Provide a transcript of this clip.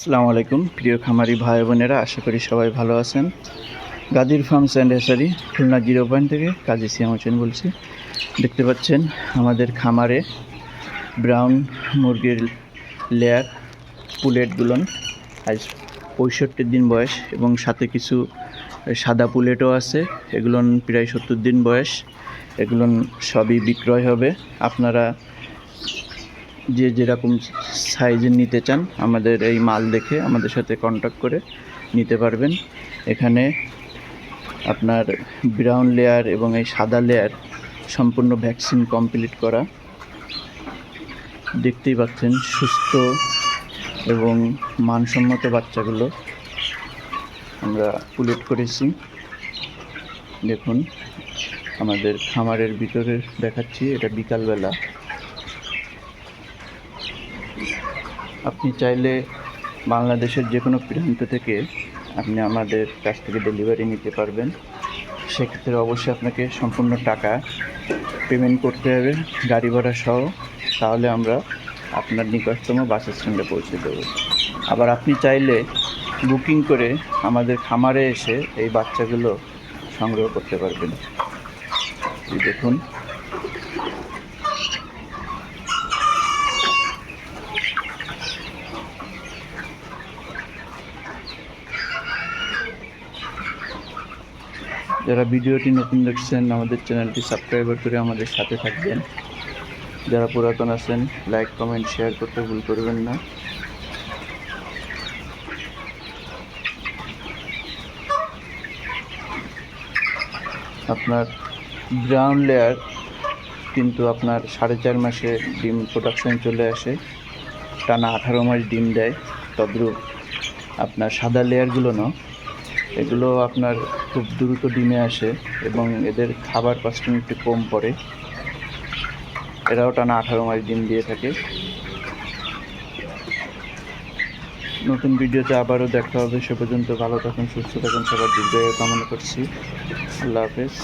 আসসালামু আলাইকুম, প্রিয় খামারি ভাই বোনেরা, আশা করি সবাই ভালো আছেন। Gadir farms and Hesari, Khulna zero point থেকে কাজী সিয়াম হোসেন বলছি। দেখতে পাচ্ছেন, আমাদের খামারে ব্রাউন মুরগির লেয়ার পুলেটগুলোন আজ পঁয়ষট্টি দিন বয়স এবং সাথে কিছু সাদা পুলেটও আছে। এগুলোন প্রায় সত্তর দিন বয়স। এগুলোন সবই বিক্রয় হবে। আপনারা যে যেরকম সাইজের নিতে চান, আমাদের এই মাল দেখে আমাদের সাথে কন্ট্যাক্ট করে নিতে পারবেন। এখানে আপনার ব্রাউন লেয়ার এবং এই সাদা লেয়ার সম্পূর্ণ ভ্যাকসিন কমপ্লিট করা। দেখতেই পাচ্ছেন সুস্থ এবং মানসম্মত বাচ্চাগুলো আমরা পুলেট করেছি। দেখুন, আমাদের খামারের ভিতরে দেখাচ্ছি, এটা বিকালবেলা। আপনি চাইলে বাংলাদেশের যে কোনো প্রান্ত থেকে আপনি আমাদের কাছ থেকে ডেলিভারি নিতে পারবেন। সেক্ষেত্রে অবশ্যই আপনাকে সম্পূর্ণ টাকা পেমেন্ট করতে হবে গাড়ি ভাড়া সহ। তাহলে আমরা আপনার নিকটতম বাস স্ট্যান্ডে পৌঁছে দেবো। আবার আপনি চাইলে বুকিং করে আমাদের খামারে এসে এই বাচ্চাগুলো সংগ্রহ করতে পারবেন। দেখুন। যারা ভিডিওটি নতুন দেখছেন, আমাদের চ্যানেলটি সাবস্ক্রাইবার করে আমাদের সাথে থাকবেন। যারা পুরাতন আছেন লাইক কমেন্ট শেয়ার করতে ভুল করবেন না। আপনার ব্রাউন লেয়ার কিন্তু আপনার সাড়ে চার মাসে ডিম প্রোডাকশন চলে আসে। টানা আঠারো মাস ডিম দেয়। তদ্রূপ আপনার সাদা লেয়ারগুলো না এগুলো আপনার খুব দ্রুত ডিমে আসে এবং এদের খাবার কস্টিং একটু কম পড়ে। এরাও টানা আঠারো মাস ডিম দিয়ে থাকে। নতুন ভিডিওতে আবারও দেখা হবে, সে পর্যন্ত ভালো থাকুন, সুস্থ থাকুন, সবার দীর্ঘায়ু কামনা করছি। আল্লাহ হাফেজ।